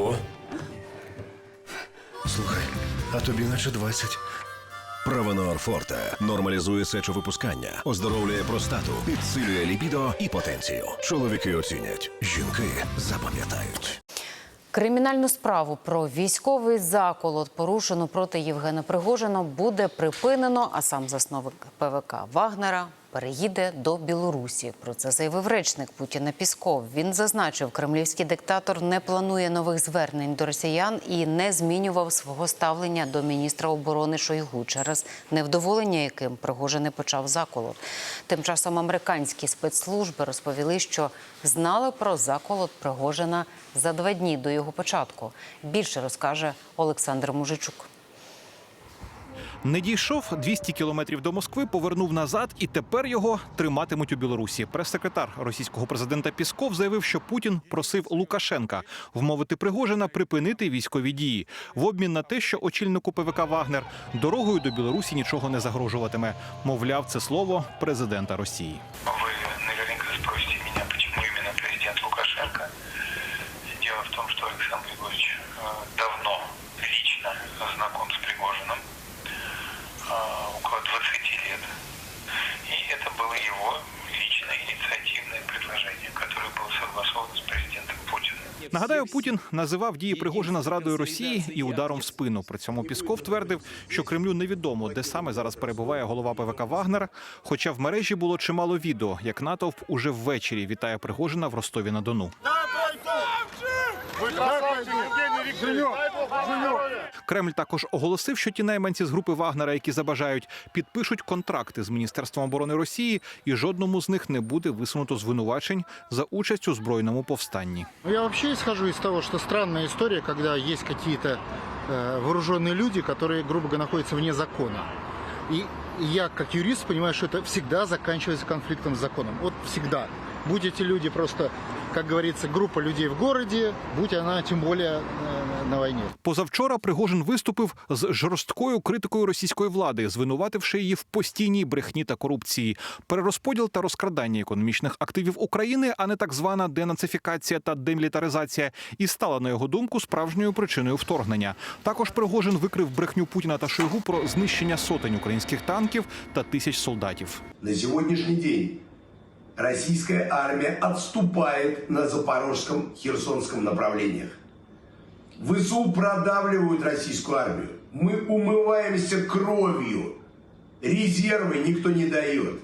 Ого. Слухай, а тобі наче 20. Правонор Форте нормалізує сечовипускання, оздоровлює простату, підсилює лібідо і потенцію. Чоловіки оцінять, жінки запам'ятають. Кримінальну справу про військовий заколот, порушену проти Євгена Пригожина, буде припинено. А сам засновник ПВК Вагнера переїде до Білорусі. Про це заявив речник Путіна Пісков. Він зазначив, кремлівський диктатор не планує нових звернень до росіян і не змінював свого ставлення до міністра оборони Шойгу через невдоволення, яким Пригожин не почав заколот. Тим часом американські спецслужби розповіли, що знали про заколот Пригожина за два дні до його початку. Більше розкаже Олександр Мужичук. Не дійшов 200 кілометрів до Москви, повернув назад, і тепер його триматимуть у Білорусі. Прес-секретар російського президента Пісков заявив, що Путін просив Лукашенка вмовити Пригожина припинити військові дії в обмін на те, що очільнику ПВК Вагнер дорогою до Білорусі нічого не загрожуватиме. Мовляв, це слово президента Росії. Дело в том, что Александр Григорьевич э, давно лично знаком с его личное инициативное предложение, которое было согласовано с президентом Путиным. Нагадаю, Путін називав дії Пригожина зрадою Росії і ударом в спину. При цьому Пісков твердив, що Кремлю невідомо, де саме зараз перебуває голова ПВК Вагнер. Хоча в мережі було чимало відео, як натовп уже ввечері вітає Пригожина в Ростові на Дону. Кремль також оголосив, що ті найманці з групи Вагнера, які забажають, підпишуть контракти з міністерством оборони Росії, і жодному з них не буде висунуто звинувачень за участь у збройному повстанні. Ну, Я вообще исхожу из того, что странная история, когда есть какие-то э, вооруженные люди, которые, грубо говоря, находятся вне закона. И я, как юрист, понимаю, что это всегда заканчивается конфликтом с законом. Вот всегда. Будь эти люди просто, как говорится, группа людей в городе, будь она тем более э, на войне. Позавчора Пригожин виступив з жорсткою критикою російської влади, звинувативши її в постійній брехні та корупції, перерозподіл та розкрадання економічних активів України, а не так звана денацифікація та демілітаризація, і стала на його думку справжньою причиною вторгнення. Також Пригожин викрив брехню Путіна та Шойгу про знищення сотень українських танків та тисяч солдатів. На сегодняшний день российская армия отступает на запорожском, херсонском направлениях. ВСУ продавливают российскую армию. Мы умываемся кровью. Резервы никто не дает.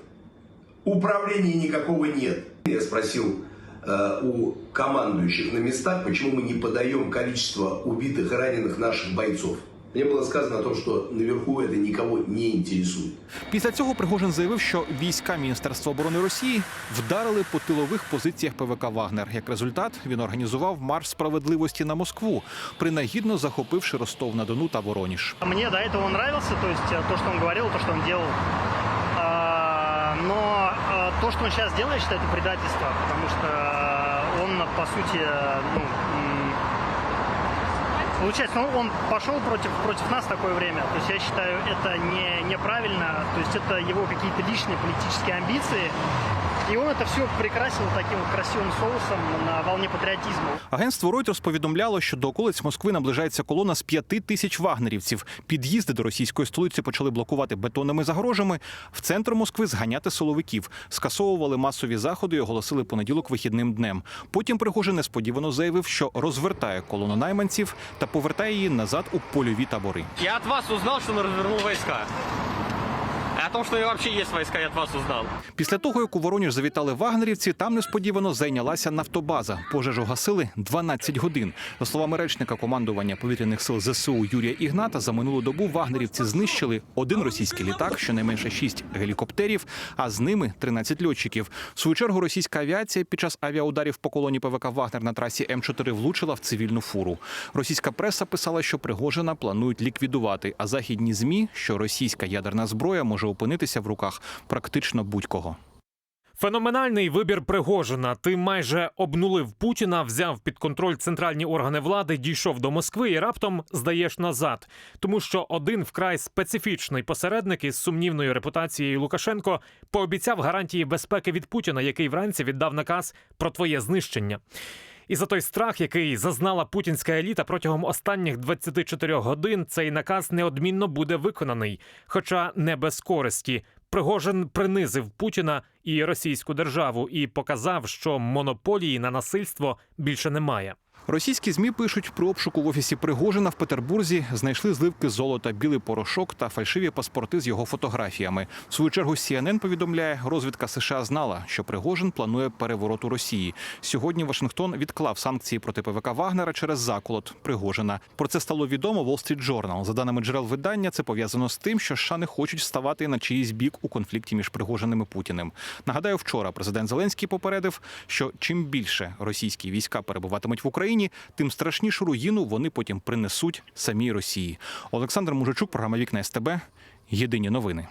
Управления никакого нет. Я спросил э, у командующих на местах, почему мы не подаем количество убитых и раненых наших бойцов. Мне было сказано о том, что наверху это никого не интересует. Після цього Пригожин заявив, що війська Міністерства оборони Росії вдарили по тилових позиціях ПВК Вагнер. Як результат, він організував марш справедливості на Москву, принагідно захопивши Ростов на Дону та Вороніж. Мне до этого он нравился, то есть э, то, что он говорил, то, что он делал. А, Но э, то, что он сейчас делает, я считаю, это предательство, потому что э, он, по сути, э, ну, м, получается, ну, он пошел против, против нас в такое время. То есть я считаю, это не, неправильно, то есть это его какие-то личные политические амбиции. И он это все прикрасил таким вот красивым соусом на волне патриотизма. Агентство Reuters повідомляло, що до околиць Москви наближається колона з п'яти тисяч вагнерівців. Під'їзди до російської столиці почали блокувати бетонними загорожами. В центр Москви зганяти силовиків, скасовували масові заходи і оголосили понеділок вихідним днем. Потім Пригожин несподівано заявив, що розвертає колону найманців та повертає її назад у польові табори. Я от вас узнал, что он развернул войска. О том, что вообще есть я от вас узнал. Після того, як у Воронеж завітали вагнерівці, там несподівано зайнялася нафтобаза. Пожежу гасили 12 годин. За словами речника командування повітряних сил ЗСУ Юрія Ігната, за минулу добу вагнерівці знищили один російський літак, щонайменше 6 гелікоптерів, а з ними 13 льотчиків. В свою чергу російська авіація під час авіаударів по колоні ПВК Вагнер на трасі М4 влучила в цивільну фуру. Російська преса писала, що Пригожина планують ліквідувати, а західні змі, що російська ядерна зброя може опинитися в руках практично будь-кого. Феноменальний вибір Пригожина. Ти майже обнулив Путіна, взяв під контроль центральні органи влади, дійшов до Москви і раптом здаєш назад. Тому що один вкрай специфічний посередник із сумнівною репутацією Лукашенко пообіцяв гарантії безпеки від Путіна, який вранці віддав наказ про твоє знищення. І за той страх, який зазнала путінська еліта протягом останніх 24 годин, цей наказ неодмінно буде виконаний, хоча не без користі. Пригожин принизив Путіна і російську державу і показав, що монополії на насильство більше немає. Російські змі пишуть про обшуку в офісі Пригожина в Петербурзі. Знайшли зливки золота, білий порошок та фальшиві паспорти з його фотографіями. В свою чергу CNN повідомляє, розвідка США знала, що Пригожин планує переворот у Росії. Сьогодні Вашингтон відклав санкції проти ПВК Вагнера через заколот Пригожина. Про це стало відомо Wall Street Journal. За даними джерел видання, це пов'язано з тим, що США не хочуть ставати на чиїсь бік у конфлікті між Пригожиним і Путіним. Нагадаю, вчора президент Зеленський попередив, що чим більше російські війська перебуватимуть в Україні, тим страшнішу руїну вони потім принесуть самій Росії. Олександр Мужичук, програма Вікна СТБ. Єдині новини.